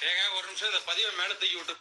ஏங்க ஒரு நிமிஷம் இந்த பதிவை மேலே விட்டு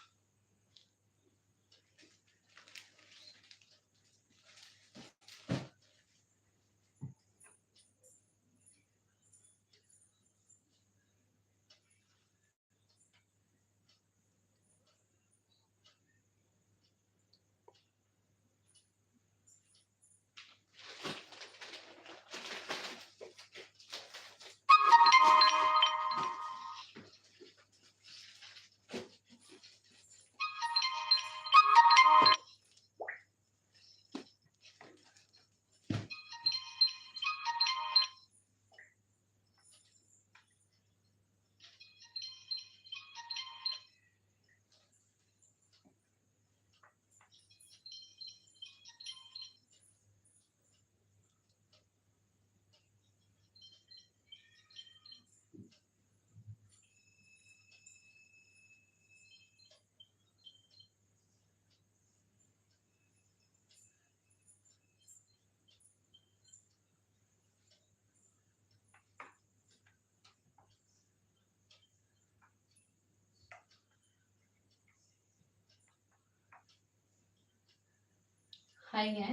ஹாய்ங்க.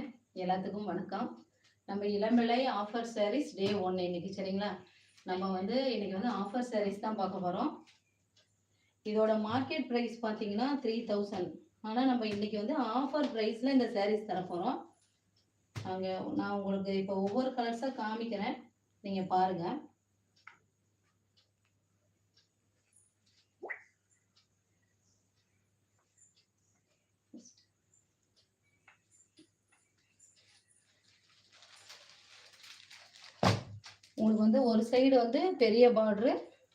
எல்லாத்துக்கும் வணக்கம். நம்ம Elampillai offer sarees day one இன்னைக்கு சரிங்களா? நம்ம வந்து இன்னைக்கு வந்து ஆஃபர் சாரீஸ் தான் பார்க்க போகிறோம் இதோட மார்க்கெட் ப்ரைஸ் பார்த்தீங்கன்னா த்ரீ தௌசண்ட் ஆனால் நம்ம இன்னைக்கு வந்து ஆஃபர் ப்ரைஸில் இந்த சாரீஸ் தர போகிறோம் அங்கே நான் உங்களுக்கு இப்போ ஒவ்வொரு கலர்ஸாக காமிக்கிறேன். நீங்கள் பாருங்கள் உங்களுக்கு வந்து ஒரு சைடு வந்து பெரிய பார்ட்ரு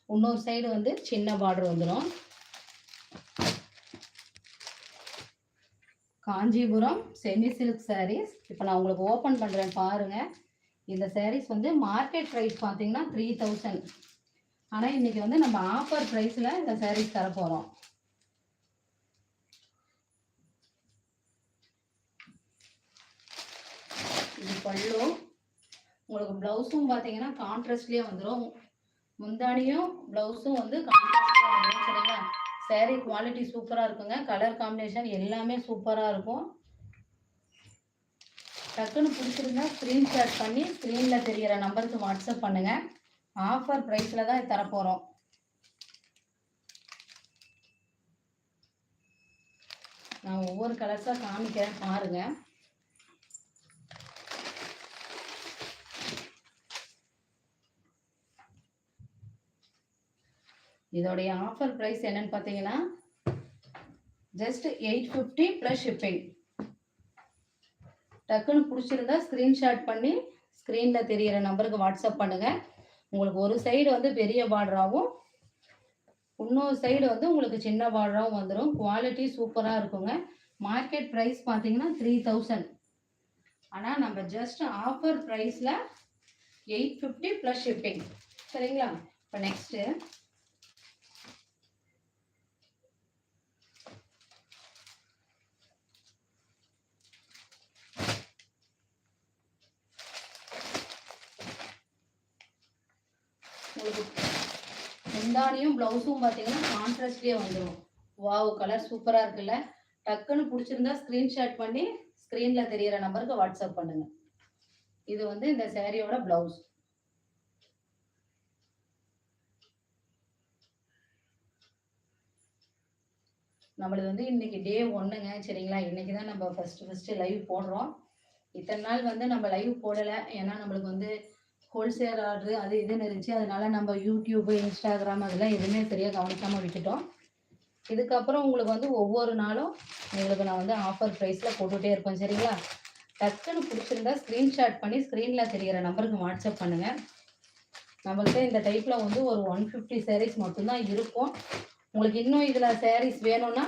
இன்னொரு சைடு வந்து சின்ன பார்டர் வந்துடும் காஞ்சிபுரம் செமி சில்க் சாரீஸ் இப்போ நான் உங்களுக்கு ஓப்பன் பண்ணுறேன் பாருங்கள் இந்த சாரீஸ் வந்து மார்க்கெட் ப்ரைஸ் பார்த்தீங்கன்னா த்ரீ தௌசண்ட் ஆனால் இன்றைக்கி வந்து நம்ம ஆஃபர் ப்ரைஸில் இந்த சாரீஸ் தரப்போகிறோம் இது பல்லு. உங்களுக்கு ப்ளவுஸும் பார்த்தீங்கன்னா கான்ட்ராஸ்ட்லேயே வந்துடும் முந்தானியும் ப்ளவுஸும் வந்து கான்ட்ராஸ்ட்லேயே வந்துடும் சரிங்களா? சேரீ குவாலிட்டி சூப்பராக இருக்குங்க. கலர் காம்பினேஷன் எல்லாமே சூப்பராக இருக்கும். டக்குன்னு பிடிச்சிருந்தா ஸ்க்ரீன்ஷாட் பண்ணி ஸ்க்ரீனில் தெரிகிற நம்பருக்கு வாட்ஸ்அப் பண்ணுங்கள் ஆஃபர் ப்ரைஸில் தான் இது தரப்போகிறோம் நான் ஒவ்வொரு கலர்ஸாக காமிக்கிறேன் பாருங்கள் இதோடைய ஆஃபர் ப்ரைஸ் என்னன்னு பார்த்தீங்கன்னா just eight fifty plus shipping டக்குன்னு பிடிச்சிருந்தா ஸ்க்ரீன்ஷாட் பண்ணி ஸ்க்ரீனில் தெரியிற நம்பருக்கு வாட்ஸ்அப் பண்ணுங்கள் உங்களுக்கு ஒரு சைடு வந்து பெரிய பார்டராகவும் இன்னொரு சைடு வந்து உங்களுக்கு சின்ன பார்டராகவும் வந்துடும் குவாலிட்டி சூப்பராக இருக்குங்க. மார்க்கெட் ப்ரைஸ் பார்த்தீங்கன்னா த்ரீ தௌசண்ட் ஆனால் நம்ம ஜஸ்ட் ஆஃபர் ப்ரைஸில் எயிட் ஃபிஃப்டி ப்ளஸ் ஷிப்பிங் சரிங்களா? இப்போ நெக்ஸ்ட்டு உங்களுக்கு முந்தானியும் ப்ளவுஸும் பார்த்தீங்கன்னா கான்ட்ராஸ்ட்லேயே வந்துடும் வாவ் கலர் சூப்பராக இருக்குல்ல? டக்குன்னு பிடிச்சிருந்தா ஸ்க்ரீன்ஷாட் பண்ணி ஸ்க்ரீனில் தெரியிற நம்பருக்கு வாட்ஸ்அப் பண்ணுங்க. இது வந்து இந்த சேரீயோட ப்ளவுஸ் நம்மளது வந்து இன்னைக்கு டே ஒன்றுங்க சரிங்களா? இன்னைக்கு தான் நம்ம ஃபஸ்ட்டு ஃபஸ்ட்டு லைவ் போடுறோம். இத்தனை நாள் வந்து நம்ம லைவ் போடலை. ஏன்னா நம்மளுக்கு வந்து ஹோல்சேல் ஆர்டரு அது இதுன்னு இருந்துச்சு. அதனால நம்ம யூடியூப்பு இன்ஸ்டாகிராம் அதெல்லாம் எதுவுமே சரியாக கவனிக்காமல் விட்டுட்டோம். இதுக்கப்புறம் உங்களுக்கு வந்து ஒவ்வொரு நாளும் உங்களுக்கு நான் வந்து ஆஃபர் ப்ரைஸில் போட்டுகிட்டே இருப்பேன் சரிங்களா? டக்குன்னு பிடிச்சிருந்தா ஸ்க்ரீன்ஷாட் பண்ணி ஸ்க்ரீனில் தெரிகிற நம்பருக்கு வாட்ஸ்அப் பண்ணுங்கள் நம்மள்கிட்ட இந்த டைப்பில் வந்து ஒரு ஒன் ஃபிஃப்டி சேரீஸ் மட்டும்தான் இருக்கும். உங்களுக்கு இன்னும் இதில் சேரீஸ் வேணும்னா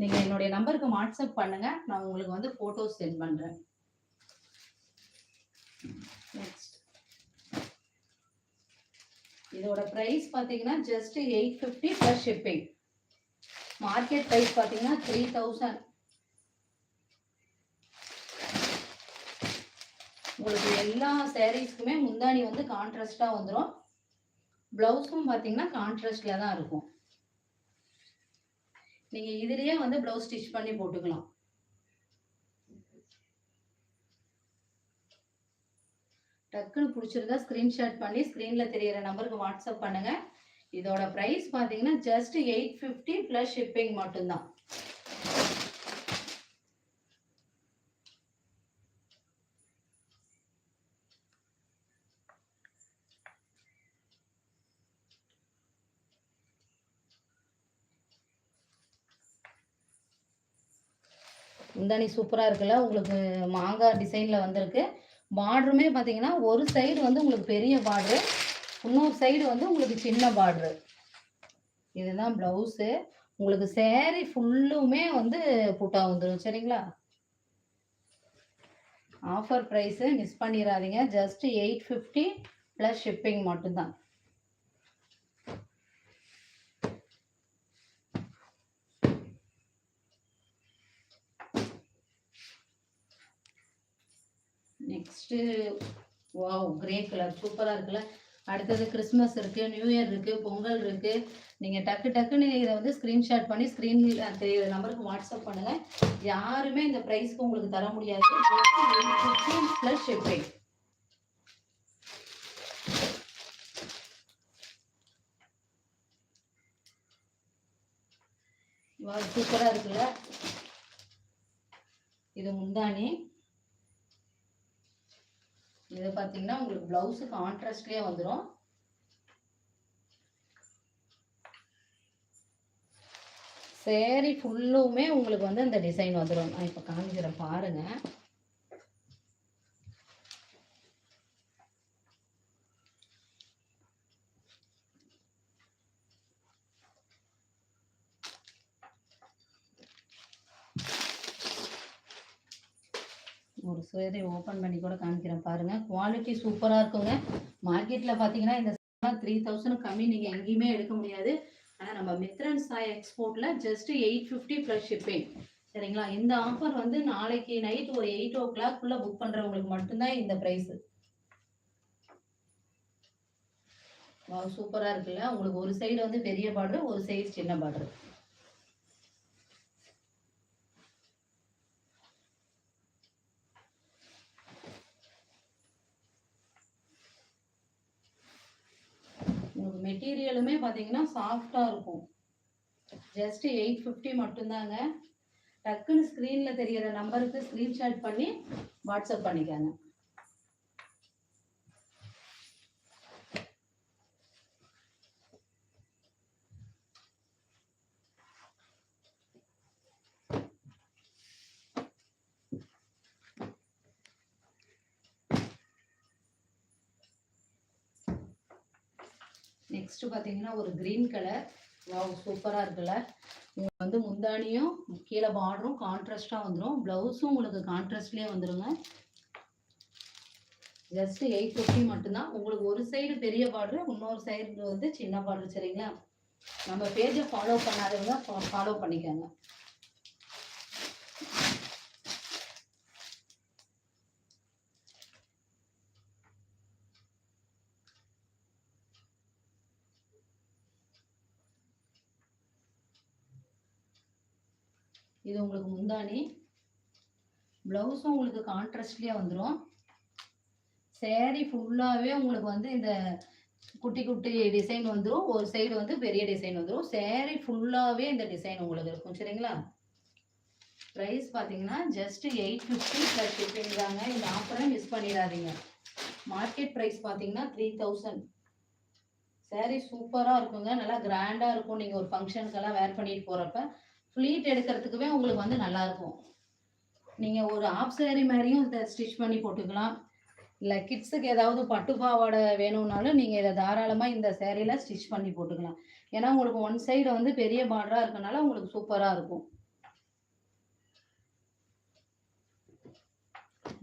நீங்கள் என்னுடைய நம்பருக்கு வாட்ஸ்அப் பண்ணுங்கள் நான் உங்களுக்கு வந்து ஃபோட்டோஸ் சென்ட் பண்ணுறேன் நெக்ஸ்ட் இதோட ப்ரைஸ் பார்த்தீங்கன்னா just eight fifty plus shipping market price பார்த்தீங்கன்னா த்ரீ தௌசண்ட் உங்களுக்கு எல்லா சேரீஸ்க்குமே முந்தானி வந்து கான்ட்ராஸ்டாக வந்துடும் ப்ளவுஸ்க்கும் பார்த்தீங்கன்னா கான்ட்ராஸ்டில் தான் இருக்கும். நீங்கள் இதுலேயே வந்து ப்ளவுஸ் ஸ்டிச் பண்ணி போட்டுக்கலாம். டக்குன்னு பிடிச்சிருந்தா ஸ்க்ரீன்ஷாட் பண்ணி ஸ்க்ரீனில் தெரியிற நம்பருக்கு வாட்ஸ்அப் பண்ணுங்க. இதோட ப்ரைஸ் பார்த்தீங்கன்னா just eight fifty plus shipping மட்டும்தான். முந்தானி சூப்பராக இருக்குல்ல? உங்களுக்கு மாங்காய் டிசைனில் வந்திருக்கு. பார்டருமே பார்த்தீங்கன்னா ஒரு சைடு வந்து உங்களுக்கு பெரிய பார்டரு இன்னொரு சைடு வந்து உங்களுக்கு சின்ன பார்டரு இதுதான் ப்ளவுஸு உங்களுக்கு சேரீ ஃபுல்லுமே வந்து புட்டா வந்துடும் சரிங்களா? ஆஃபர் ப்ரைஸு மிஸ் பண்ணிடாதீங்க. Just eight fifty plus shipping மட்டும்தான். நெக்ஸ்ட்டு வாவ் கிரே கலர் சூப்பராக இருக்குல்ல. அடுத்தது கிறிஸ்மஸ் இருக்குது நியூ இயர் இருக்குது பொங்கல் இருக்குது நீங்கள் டக்கு டக்குன்னு இதை வந்து ஸ்க்ரீன்ஷாட் பண்ணி ஸ்க்ரீனில் தெரியுற நம்பருக்கு வாட்ஸ்அப் பண்ணுங்கள் யாருமே இந்த ப்ரைஸ்க்கு உங்களுக்கு தர முடியாது. ப்ளஸ் ஷிப்பிங் சூப்பராக இருக்குல்ல. இது முந்தானி இது பார்த்தீங்கன்னா உங்களுக்கு ப்ளவுஸு கான்ட்ராஸ்ட்லேயே வந்துடும் சேரீ ஃபுல்லுமே உங்களுக்கு வந்து இந்த டிசைன் வந்துடும் நான் இப்போ காமிக்கிறேன் பாருங்க. ஒரு சேரீ ஓப்பன் பண்ணி கூட காமிக்கிறேன் பாருங்க. குவாலிட்டி சூப்பராக இருக்குங்க. மார்க்கெட்டில் பார்த்தீங்கன்னா இந்த த்ரீ தௌசண்ட் கம்மி. நீங்கள் எங்கேயுமே எடுக்க முடியாது. ஆனால் நம்ம Mithran Sai எக்ஸ்போர்ட்டில் just eight fifty plus shipping சரிங்களா? இந்த ஆஃபர் வந்து நாளைக்கு நைட் ஒரு எயிட் ஓ கிளாக்குள்ளே புக் பண்ணுறவங்களுக்கு மட்டும்தான் இந்த ப்ரைஸு சூப்பராக இருக்குல்ல? உங்களுக்கு ஒரு சைடு வந்து பெரிய பார்டர் ஒரு சைடு சின்ன பார்டர் உங்களுக்கு மெட்டீரியலுமே பார்த்தீங்கன்னா சாஃப்டாக இருக்கும். ஜஸ்ட் எயிட் ஃபிஃப்டி மட்டும்தாங்க. டக்குன்னு ஸ்க்ரீனில் தெரியிற நம்பருக்கு ஸ்க்ரீன்ஷாட் பண்ணி வாட்ஸ்அப் பண்ணிக்கோங்க. நெக்ஸ்ட் பார்த்தீங்கன்னா ஒரு க்ரீன் கலர் வாவ் சூப்பராக இருக்குல்ல. உங்களுக்கு வந்து முந்தானியும் கீழே பார்டரும் கான்ட்ராஸ்டாக வந்துடும் ப்ளவுஸும் உங்களுக்கு கான்ட்ராஸ்ட்லேயே வந்துடுங்க ஜஸ்ட் எயிட் ஃபிஃப்டி மட்டும்தான். உங்களுக்கு ஒரு சைடு பெரிய பார்டரு இன்னொரு சைடு வந்து சின்ன பார்டர் சரிங்களா? நம்ம பேஜை ஃபாலோ பண்ணாதவங்க ஃபாலோ பண்ணிக்கோங்க. இது உங்களுக்கு முந்தானி ப்ளவுஸும் உங்களுக்கு கான்ட்ராஸ்ட்லேயே வந்துடும் சேரீ ஃபுல்லாகவே உங்களுக்கு வந்து இந்த குட்டி குட்டி டிசைன் வந்துடும் ஒரு சைடு வந்து பெரிய டிசைன் வந்துடும் சேரீ ஃபுல்லாகவே இந்த டிசைன் உங்களுக்கு இருக்கும். சரிங்களா? ப்ரைஸ் பார்த்தீங்கன்னா just eight fifty plus fifteen தாங்க. இந்த ஆஃபரை மிஸ் பண்ணிடாதீங்க. மார்க்கெட் ப்ரைஸ் பார்த்தீங்கன்னா த்ரீ தௌசண்ட் சேரீ சூப்பராக இருக்குங்க. நல்லா கிராண்டாக இருக்கும். நீங்கள் ஒரு ஃபங்க்ஷனுக்கெல்லாம் வேர் பண்ணிட்டு போகிறப்ப ஃப்ளீட் எடுக்கிறதுக்குவே உங்களுக்கு வந்து நல்லாயிருக்கும் நீங்கள் ஒரு ஆஃப் சேரீ மாதிரியும் இதை ஸ்டிச் பண்ணி போட்டுக்கலாம். இல்லை கிட்ஸுக்கு ஏதாவது பட்டு பாவாடை வேணும்னாலும் நீங்கள் இதை தாராளமாக இந்த சேரீயில் ஸ்டிச் பண்ணி போட்டுக்கலாம். ஏன்னா உங்களுக்கு ஒன் சைடு வந்து பெரிய பார்டராக இருக்கனால உங்களுக்கு சூப்பராக இருக்கும்.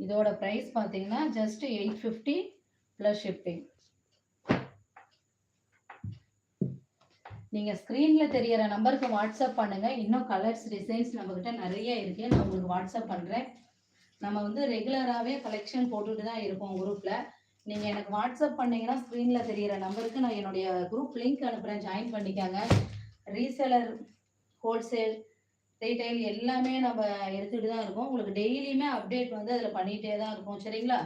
இதோட ப்ரைஸ் பார்த்தீங்கன்னா just eight fifty plus shipping நீங்கள் ஸ்க்ரீனில் தெரியற நம்பருக்கு வாட்ஸ்அப் பண்ணுங்கள் இன்னும் கலர்ஸ் டிசைன்ஸ் நம்மக்கிட்ட நிறைய இருக்குது நான் உங்களுக்கு வாட்ஸ்அப் பண்ணுறேன் நம்ம வந்து ரெகுலராகவே கலெக்ஷன் போட்டுட்டு தான் இருக்கோம் குரூப்பில் நீங்கள் எனக்கு வாட்ஸ்அப் பண்ணீங்கன்னா ஸ்க்ரீனில் தெரிகிற நம்பருக்கு நான் என்னுடைய குரூப் லிங்க் அனுப்புகிறேன் ஜாயின் பண்ணிக்காங்க. ரீசேலர் ஹோல்சேல் ரீட்டைல் எல்லாமே நம்ம எடுத்துகிட்டு தான் இருக்கோம். உங்களுக்கு டெய்லியுமே அப்டேட் வந்து அதில் பண்ணிகிட்டே தான் இருக்கும். சரிங்களா?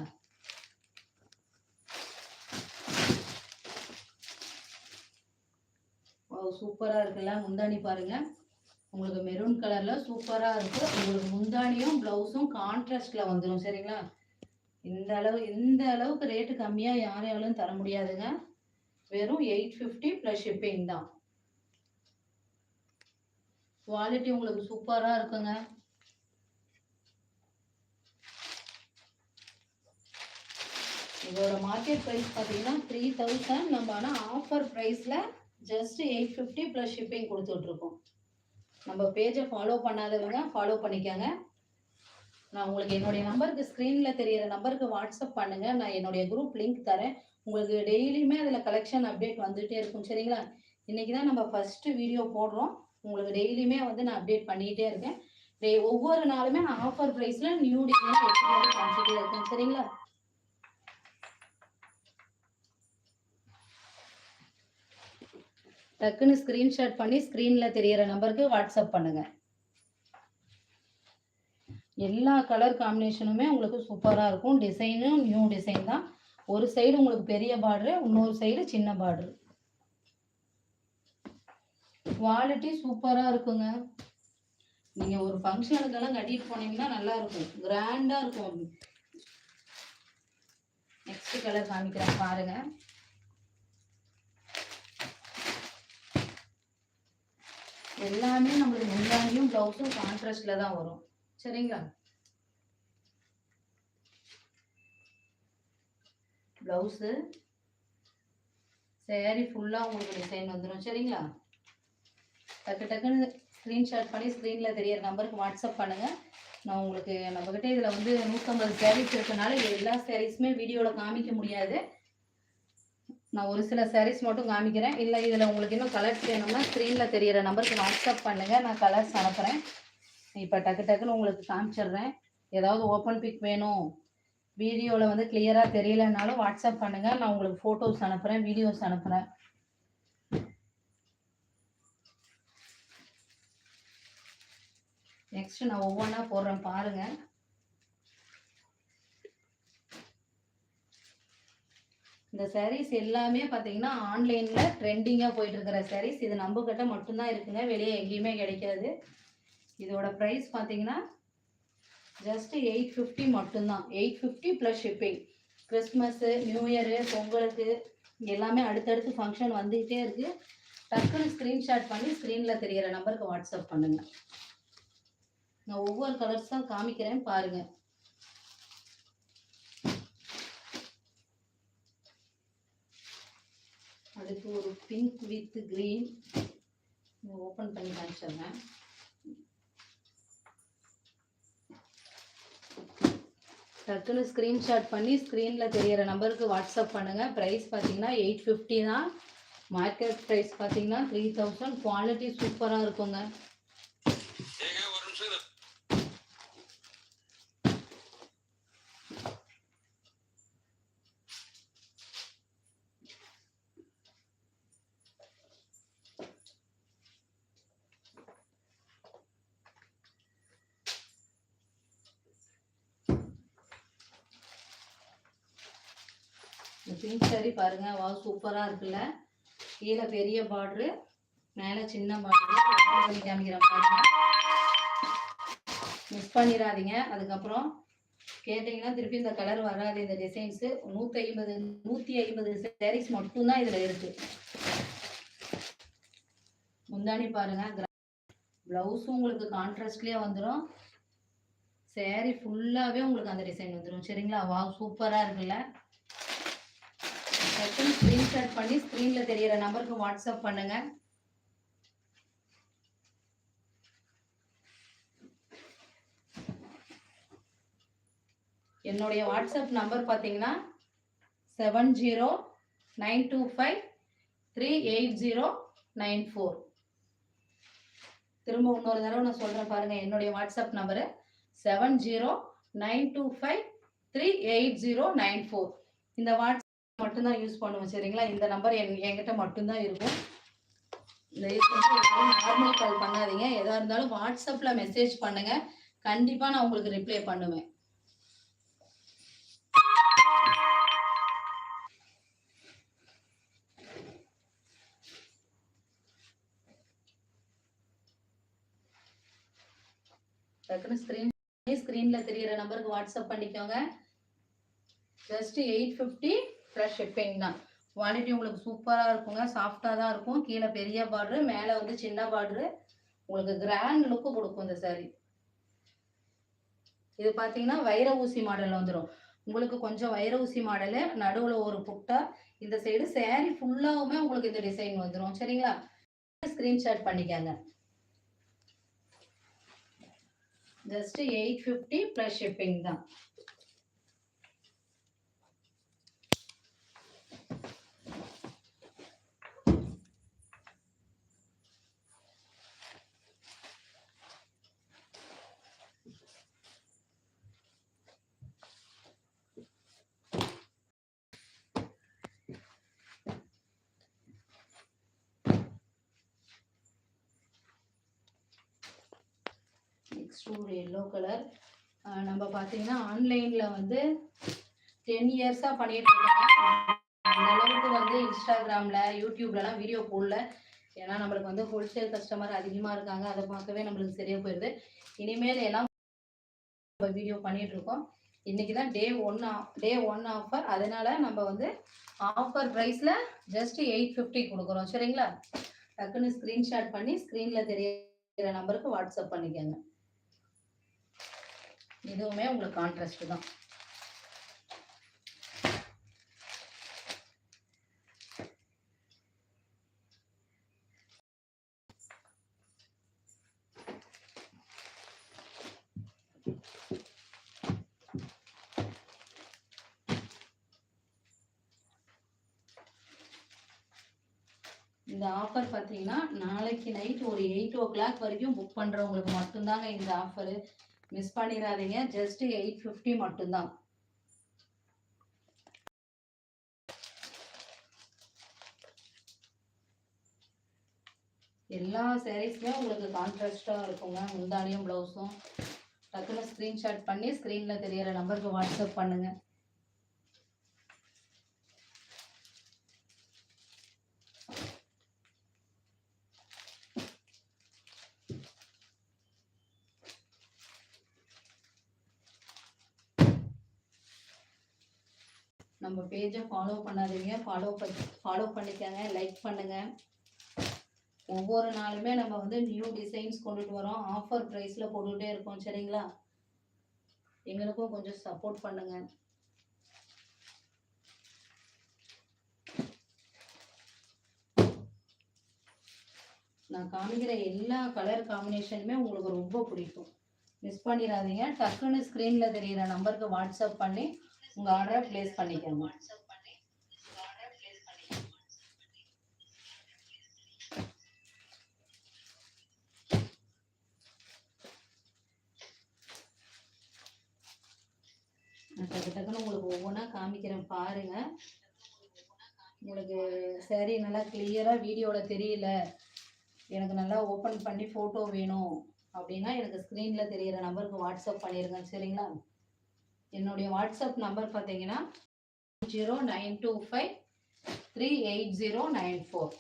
சூப்பராக இருக்குல்ல? முந்தாணி பாருங்க. உங்களுக்கு மெரூன் கலரில் சூப்பராக இருக்கு. உங்களுக்கு முந்தானியும் ப்ளவுஸும் கான்ட்ராஸ்டில் வந்துடும் சரிங்களா? இந்த அளவு இந்த அளவுக்கு ரேட்டு கம்மியாக யாரையாலும் தர முடியாதுங்க. வெறும் எயிட் ஃபிஃப்டி ப்ளஸ் ஷிப்பிங் தான். குவாலிட்டி உங்களுக்கு சூப்பராக இருக்குங்க. இதோட மார்க்கெட் ப்ரைஸ் பார்த்தீங்கன்னா த்ரீ தௌசண்ட் நம்ம ஆனால் ஆஃபர் ப்ரைஸில் just eight fifty plus shipping கொடுத்துட்ருக்கோம். நம்ம பேஜை ஃபாலோ பண்ணாதவங்க ஃபாலோ பண்ணிக்கோங்க. நான் உங்களுக்கு என்னுடைய நம்பருக்கு ஸ்க்ரீனில் தெரியிற நம்பருக்கு வாட்ஸ்அப் பண்ணுங்கள் நான் என்னுடைய குரூப் லிங்க் தரேன். உங்களுக்கு டெய்லியுமே அதில் கலெக்ஷன் அப்டேட் வந்துகிட்டே இருக்கும். சரிங்களா? இன்றைக்கி தான் நம்ம ஃபஸ்ட்டு வீடியோ போடுறோம். உங்களுக்கு டெய்லியுமே வந்து நான் அப்டேட் பண்ணிகிட்டே இருக்கேன். டே ஒவ்வொரு நாளுமே நான் ஆஃபர் ப்ரைஸில் நியூ டிசைன் காமிச்சிட்டே இருக்கேன். சரிங்களா? டக்குன்னு ஸ்க்ரீன்ஷாட் பண்ணி ஸ்க்ரீனில் தெரியிற நம்பருக்கு வாட்ஸ்அப் பண்ணுங்க. எல்லா கலர் காம்பினேஷனுமே உங்களுக்கு சூப்பராக இருக்கும். டிசைனும் நியூ டிசைன் தான். ஒரு சைடு உங்களுக்கு பெரிய பார்டரு இன்னொரு சைடு சின்ன பார்டரு குவாலிட்டி சூப்பராக இருக்குங்க. நீங்கள் ஒரு ஃபங்க்ஷனுக்கெல்லாம் கட்டிட்டு போனீங்கன்னா நல்லா இருக்கும். கிராண்டாக இருக்கும். நெக்ஸ்ட் கலர் காமிக்கிறேன் பாருங்கள் எல்லாமே நம்மளுக்கு முந்தானியும் ப்ளவுஸும் கான்ட்ராஸ்டில் தான் வரும். சரிங்களா? ப்ளவுஸு சேரீ ஃபுல்லாக உங்களுக்கு டிசைன் வந்துடும் சரிங்களா? டக்கு டக்குன்னு ஸ்க்ரீன்ஷாட் பண்ணி ஸ்க்ரீனில் தெரியற நம்பருக்கு வாட்ஸ்அப் பண்ணுங்கள் நான் உங்களுக்கு நம்மக்கிட்ட இதில் வந்து நூற்றம்பது சேரீஸ் இருக்கனால எல்லா சேரீஸுமே வீடியோவில் காமிக்க முடியாது. நான் ஒரு சில சாரீஸ் மட்டும் காமிக்கிறேன். இல்லை இதில் உங்களுக்கு இன்னும் கலர்ஸ் வேணும்னா ஸ்க்ரீனில் தெரியிற நம்பருக்கு வாட்ஸ்அப் பண்ணுங்கள் நான் கலர்ஸ் அனுப்புகிறேன் இப்போ டக்கு டக்குன்னு உங்களுக்கு காமிச்சிடுறேன். ஏதாவது ஓப்பன் பிக் வேணும். வீடியோவில் வந்து கிளியராக தெரியலனாலும் வாட்ஸ்அப் பண்ணுங்கள் நான் உங்களுக்கு ஃபோட்டோஸ் அனுப்புகிறேன் வீடியோஸ் அனுப்புகிறேன் நெக்ஸ்ட் நான் ஒவ்வொன்றா போடுறேன் பாருங்கள் இந்த சாரீஸ் எல்லாமே பார்த்தீங்கன்னா ஆன்லைனில் ட்ரெண்டிங்காக போயிட்டு இருக்கிற சாரீஸ் இது நம்ம கிட்ட மட்டும்தான் இருக்குங்க. வெளியே எங்கேயுமே கிடைக்காது. இதோட ப்ரைஸ் பார்த்தீங்கன்னா ஜஸ்ட் எயிட் ஃபிஃப்டி மட்டும்தான். Eight fifty plus shipping Christmas new year பொங்கலுக்கு எல்லாமே அடுத்தடுத்து ஃபங்க்ஷன் வந்துக்கிட்டே இருக்குது டக்குன்னு ஸ்க்ரீன்ஷாட் பண்ணி ஸ்க்ரீனில் தெரிகிற நம்பருக்கு வாட்ஸ்அப் பண்ணுங்கள் நான் ஒவ்வொரு கலர்ஸும் காமிக்கிறேன் பாருங்கள் அதுக்கு ஒரு பிங்க் வித் க்ரீன் ஓப்பன் பண்ணி காமிச்சிடுறேன். டக்குன்னு ஸ்க்ரீன்ஷாட் பண்ணி ஸ்க்ரீனில் தெரியிற நம்பருக்கு வாட்ஸ்அப் பண்ணுங்கள் ப்ரைஸ் பார்த்தீங்கன்னா எயிட் ஃபிஃப்டி தான். மார்க்கெட் ப்ரைஸ் பார்த்தீங்கன்னா த்ரீ தௌசண்ட் குவாலிட்டி சூப்பராக இருக்குங்க. பாருங்கள் பாருங்க. வா சூப்பராக இருக்குல்ல. கீழே பெரிய பார்டரு மேலே சின்ன பார்டரு பண்ணி காமிக்கிறேன் பாருங்கள் மிஸ் பண்ணிடாதீங்க அதுக்கப்புறம் கேட்டிங்கன்னா திருப்பி இந்த கலர் வராது. இந்த டிசைன்ஸு நூற்றி ஐம்பது நூற்றி ஐம்பது சாரீஸ் மட்டும்தான் இதில் இருக்குது முந்தாணி பாருங்க. ப்ளவுஸும் உங்களுக்கு கான்ட்ராஸ்ட்லேயே வந்துடும் சேரீ ஃபுல்லாகவே உங்களுக்கு அந்த டிசைன் வந்துடும் சரிங்களா? வா சூப்பராக இருக்குல்ல. ஸ்க்ரீன்ஷாட் பண்ணி ஸ்க்ரீனில் தெரியிற நம்பருக்கு வாட்ஸ்அப் பண்ணுங்க. என்னுடைய வாட்ஸ்அப் நம்பர் பார்த்தீங்கன்னா seven zero nine two five three eight zero nine four திரும்ப இன்னொரு தடவை நான் சொல்கிறேன் பாருங்கள் என்னுடைய WhatsApp number seven zero nine two five three eight zero nine four இந்த வாட்ஸ் மட்டும்தான் யூஸ் பண்ணுவோம் சரிங்களா? இந்த நம்பர் என் என்கிட்ட மட்டும்தான் இருக்கும். நார்மல் கால் பண்ணாதீங்க. எதா இருந்தாலும் வாட்ஸ்அப்ல மெசேஜ் பண்ணுங்க. கண்டிப்பா நான் உங்களுக்கு ரிப்ளை பண்ணுவேன். டக்குனு ஸ்க்ரீன் ஸ்க்ரீனில் தெரியிற நம்பருக்கு வாட்ஸ்அப் பண்ணிக்கோங்க. Just eight fifty fresh shipping தான். குவாலிட்டி உங்களுக்கு சூப்பராக இருக்குங்க. சாஃப்டாக தான் இருக்கும். கீழே பெரிய பார்டரு மேலே வந்து சின்ன பார்டரு உங்களுக்கு கிராண்ட் லுக்கு கொடுக்கும் இந்த saree. இது பார்த்தீங்கன்னா வைர ஊசி மாடலில் வந்துடும் உங்களுக்கு கொஞ்சம் வைர ஊசி மாடலு நடுவில் ஒரு புட்டா இந்த சைடு சேரீ ஃபுல்லாகவுமே உங்களுக்கு இந்த டிசைன் வந்துடும் சரிங்களா? ஸ்க்ரீன்ஷாட் பண்ணிக்கோங்க. Just eight fifty plus shipping தான். நெக்ஸ்ட் எல்லோ கலர் நம்ம பார்த்தீங்கன்னா ஆன்லைனில் வந்து டென் இயர்ஸாக பண்ணிட்டு இருக்காங்க. அந்த அளவுக்கு வந்து இன்ஸ்டாகிராமில் யூடியூப்லலாம் வீடியோ போடல. ஏன்னா நம்மளுக்கு வந்து ஹோல்சேல் கஸ்டமர் அதிகமாக இருக்காங்க. அதை பார்க்கவே நம்மளுக்கு சரியாக போயிடுது இனிமேல் எல்லாம் நம்ம வீடியோ பண்ணிட்டு இருக்கோம். இன்னைக்கு தான் day one day one offer அதனால நம்ம வந்து ஆஃபர் ப்ரைஸில் ஜஸ்ட் எயிட் ஃபிஃப்டி கொடுக்குறோம். சரிங்களா? டக்குன்னு ஸ்க்ரீன்ஷாட் பண்ணி ஸ்க்ரீனில் தெரியிற நம்பருக்கு வாட்ஸ்அப் பண்ணிக்கோங்க. இதுவுமே உங்களுக்கு கான்ட்ராஸ்ட் தான். இந்த ஆஃபர் பார்த்தீங்கன்னா நாளைக்கு நைட் ஒரு எயிட் ஓ கிளாக் வரைக்கும் புக் பண்ணுறவங்களுக்கு மட்டும்தாங்க இந்த ஆஃபரு மிஸ் பண்ணிடாதீங்க. ஜஸ்ட் எயிட் ஃபிஃப்டி மட்டும்தான். எல்லா சாரீஸ்மே உங்களுக்கு கான்ட்ராஸ்டாக இருக்குங்க. முந்தானியும் ப்ளவுஸும் டக்குன்னு ஸ்க்ரீன்ஷாட் பண்ணி ஸ்க்ரீனில் தெரியிற நம்பருக்கு வாட்ஸ்அப் பண்ணுங்கள் நம்ம பேஜை ஃபாலோ பண்ணாதீங்க. ஃபாலோ ஃபாலோ பண்ணிக்கங்க. லைக் பண்ணுங்க. ஒவ்வொரு நாளுமே நம்ம வந்து நியூ டிசைன்ஸ் கொண்டுட்டு வரோம். ஆஃபர் ப்ரைஸில் போட்டுகிட்டே இருக்கோம். சரிங்களா? எங்களுக்கும் கொஞ்சம் சப்போர்ட் பண்ணுங்க. நான் காமிக்கிற எல்லா கலர் காம்பினேஷனுமே உங்களுக்கு ரொம்ப பிடிக்கும். மிஸ் பண்ணிடாதீங்க. டக்குன்னு ஸ்க்ரீனில் தெரிகிற நம்பருக்கு வாட்ஸ்அப் பண்ணி உங்கள் ஆர்டரை ப்ளேஸ் பண்ணிக்கோங்க. நான் டக்கு டக்குன்னு உங்களுக்கு ஒவ்வொன்றா காமிக்கிறேன் பாருங்க. உங்களுக்கு சரி நல்லா கிளியராக வீடியோவில் தெரியல. எனக்கு நல்லா ஓப்பன் பண்ணி ஃபோட்டோ வேணும். அப்படின்னா எனக்கு ஸ்க்ரீனில் தெரியிற நம்பருக்கு வாட்ஸ்அப் பண்ணிடுங்க சரிங்களா? என்னுடைய வாட்ஸ்அப் நம்பர் பார்த்தீங்கன்னா zero nine two five three eight zero nine four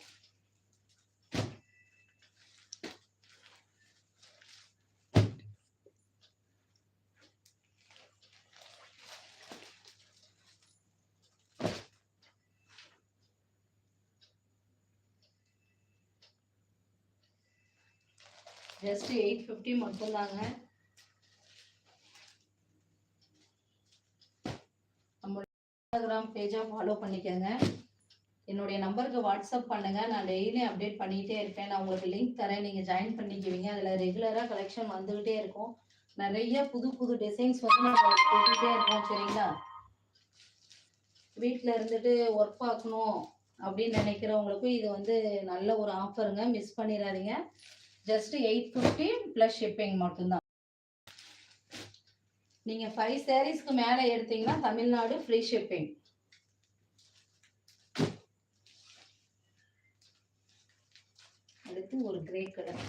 just eight fifty மட்டும்தாங்க நம்மளுடைய பேஜாக ஃபாலோ பண்ணிக்கோங்க. என்னுடைய நம்பருக்கு வாட்ஸ்அப் பண்ணுங்கள் நான் டெய்லி அப்டேட் பண்ணிகிட்டே இருப்பேன். நான் உங்களுக்கு லிங்க் தரேன். நீங்கள் ஜாயின் பண்ணிக்குவீங்க. அதில் ரெகுலராக கலெக்ஷன் வந்துக்கிட்டே இருக்கும். நிறைய புது புது டிசைன்ஸ் வந்து நம்ம போட்டுக்கிட்டே இருக்கோம். சரிங்களா? வீட்டில் இருந்துட்டு ஒர்க் பார்க்கணும் அப்படின்னு நினைக்கிறவங்களுக்கும் இது வந்து நல்ல ஒரு ஆஃபருங்க மிஸ் பண்ணிடாதீங்க. Just eight fifty plus shipping மட்டும்தான். நீங்கள் ஃபைவ் சாரீஸ்க்கு மேலே எடுத்தீங்கன்னா தமிழ்நாடு ஃப்ரீ ஷிப்பிங் ஒரு கிரே கலர்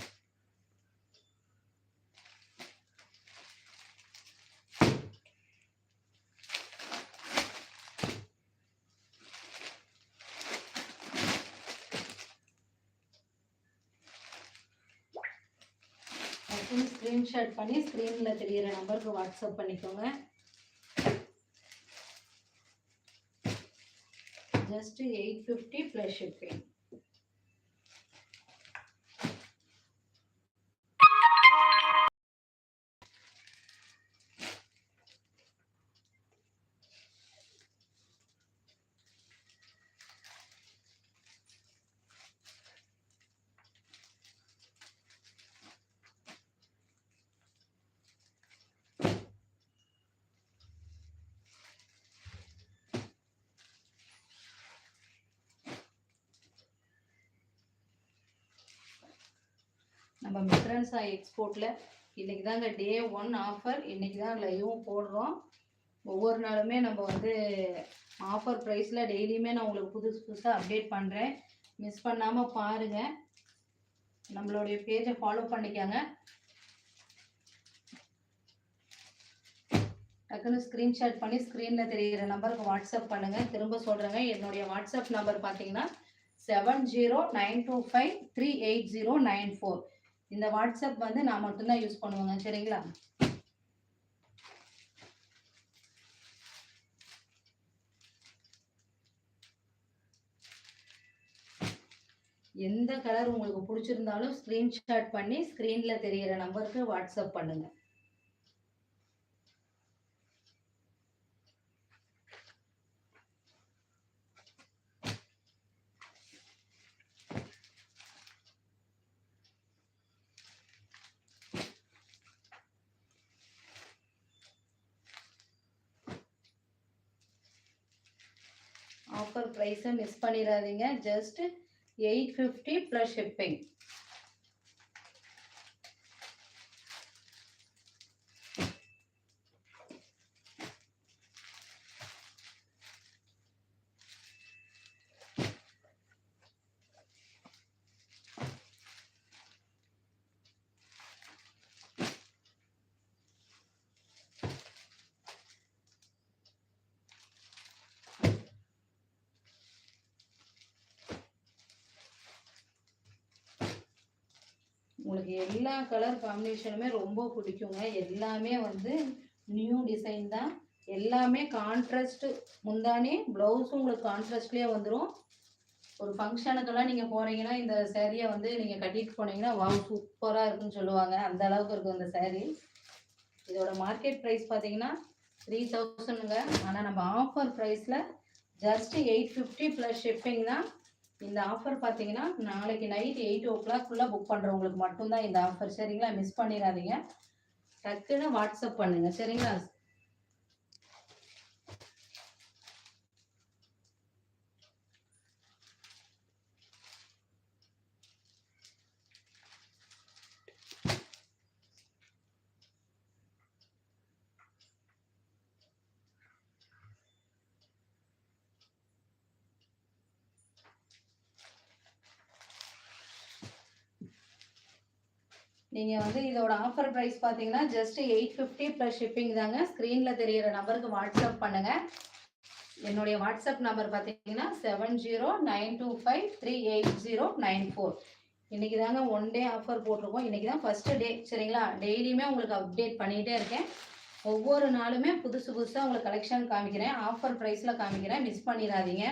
ஸ்க்ரீன்ஷாட் பண்ணி ஸ்க்ரீனில் தெரியிற நம்பருக்கு வாட்ஸ்அப் பண்ணிக்கோங்க. Just eight fifty plus shipping நம்ம மித்ரன்ஸா எக்ஸ்போர்ட்டில் இன்றைக்கி தாங்க டே ஒன் ஆஃபர் இன்றைக்கி தான் லைவும் போடுறோம். ஒவ்வொரு நாளுமே நம்ம வந்து ஆஃபர் ப்ரைஸில் டெய்லியுமே நான் உங்களுக்கு புதுசு புதுசாக அப்டேட் பண்ணுறேன் மிஸ் பண்ணாமல் பாருங்கள் நம்மளுடைய பேஜை ஃபாலோ பண்ணிக்கோங்க. டக்குன்னு ஸ்க்ரீன்ஷாட் பண்ணி ஸ்க்ரீனில் தெரிகிற நம்பருக்கு வாட்ஸ்அப் பண்ணுங்கள் திரும்ப சொல்கிறேங்க என்னுடைய வாட்ஸ்அப் நம்பர் பார்த்தீங்கன்னா seven zero nine two five three eight zero nine four இந்த வாட்ஸ்அப் வந்து நான் மட்டும்தான் யூஸ் பண்ணுவேங்க சரிங்களா? எந்த கலர் உங்களுக்கு பிடிச்சிருந்தாலும் ஸ்க்ரீன்ஷாட் பண்ணி ஸ்க்ரீனில் தெரிகிற நம்பருக்கு வாட்ஸ்அப் பண்ணுங்கள் ஆஃபர் ப்ரைஸை மிஸ் பண்ணிடாதீங்க just eight fifty plus shipping உங்களுக்கு எல்லா கலர் காம்பினேஷனுமே ரொம்ப பிடிக்குங்க. எல்லாமே வந்து நியூ டிசைன் தான். எல்லாமே கான்ட்ராஸ்ட் முந்தானே ப்ளவுஸும் உங்களுக்கு கான்ட்ராஸ்ட்லேயே வந்துடும் ஒரு ஃபங்க்ஷனுக்கெல்லாம் நீங்கள் போனீங்கன்னா இந்த சேரீயை வந்து நீங்கள் கட்டிட்டு போனீங்கன்னா வா சூப்பராக இருக்குன்னு சொல்லுவாங்க. அந்த அளவுக்கு இருக்கும் இந்த சேரீ இதோட மார்க்கெட் ப்ரைஸ் பார்த்தீங்கன்னா த்ரீ தௌசண்ட்ங்க ஆனால் நம்ம ஆஃபர் ப்ரைஸில் just eight fifty plus shipping தான். இந்த ஆஃபர் பார்த்தீங்கன்னா நாளைக்கு நைட் எயிட் ஓ கிளாக்குள்ளே புக் பண்ணுறவங்களுக்கு மட்டும்தான் இந்த ஆஃபர் சரிங்களா? மிஸ் பண்ணிடாதீங்க. டக்குன்னு வாட்ஸ்அப் பண்ணுங்கள் சரிங்களா? நீங்கள் வந்து இதோட ஆஃபர் ப்ரைஸ் பார்த்தீங்கன்னா just eight fifty plus shipping தாங்க. ஸ்க்ரீனில் தெரியிற நம்பருக்கு வாட்ஸ்அப் பண்ணுங்கள் என்னுடைய வாட்ஸ்அப் நம்பர் பார்த்தீங்கன்னா seven zero nine two five three eight zero nine four இன்னைக்கு தாங்க ஒன் டே ஆஃபர் போட்டிருக்கோம். இன்றைக்கி தான் ஃபர்ஸ்ட் டே சரிங்களா? டெய்லியுமே உங்களுக்கு அப்டேட் பண்ணிகிட்டே இருக்கேன். ஒவ்வொரு நாளுமே புதுசு புதுசாக உங்களுக்கு கலெக்ஷன் காமிக்கிறேன். ஆஃபர் ப்ரைஸில் காமிக்கிறேன். மிஸ் பண்ணிடாதீங்க.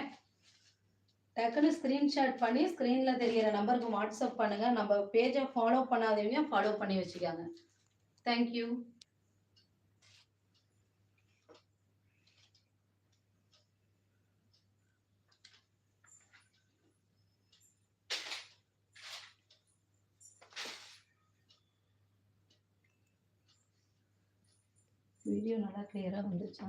டக்குன்னு ஸ்க்ரீன்ஷாட் பண்ணி ஸ்க்ரீனில் தெரிகிற நம்பருக்கு வாட்ஸ்அப் பண்ணுங்கள் நம்ம பேஜை ஃபாலோ பண்ணாதவங்க ஃபாலோ பண்ணி வச்சுக்காங்க. தேங்க்யூ வீடியோ நல்லா கிளியராக வந்துச்சா?